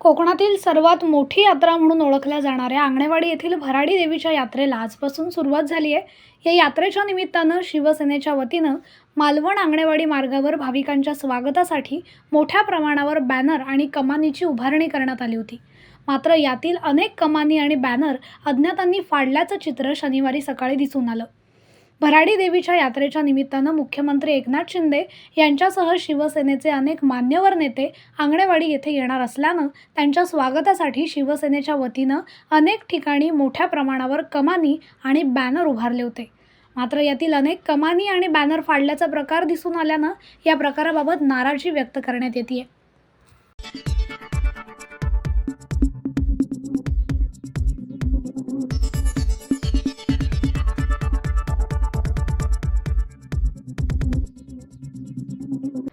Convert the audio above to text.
कोकणातील सर्वात मोठी यात्रा म्हणून ओळखल्या जाणाऱ्या आंगणेवाडी येथील भराडी देवीच्या यात्रेला आजपासून सुरुवात झाली आहे. या यात्रेच्या निमित्तानं शिवसेनेच्या वतीनं मालवण आंगणेवाडी मार्गावर भाविकांच्या स्वागतासाठी मोठ्या प्रमाणावर बॅनर आणि कमानीची उभारणी करण्यात आली होती. मात्र यातील अनेक कमानी आणि बॅनर अज्ञातांनी फाडल्याचं चित्र शनिवारी सकाळी दिसून आलं. भराडी देवीच्या यात्रेच्या निमित्तानं मुख्यमंत्री एकनाथ शिंदे यांच्यासह शिवसेनेचे अनेक मान्यवर नेते आंगणेवाडी येथे येणार असल्यानं त्यांच्या स्वागतासाठी शिवसेनेच्या वतीनं अनेक ठिकाणी मोठ्या प्रमाणावर कमानी आणि बॅनर उभारले होते. मात्र यातील अनेक कमानी आणि बॅनर फाडल्याचा प्रकार दिसून आल्यानं या प्रकाराबाबत नाराजी व्यक्त करण्यात येते आहे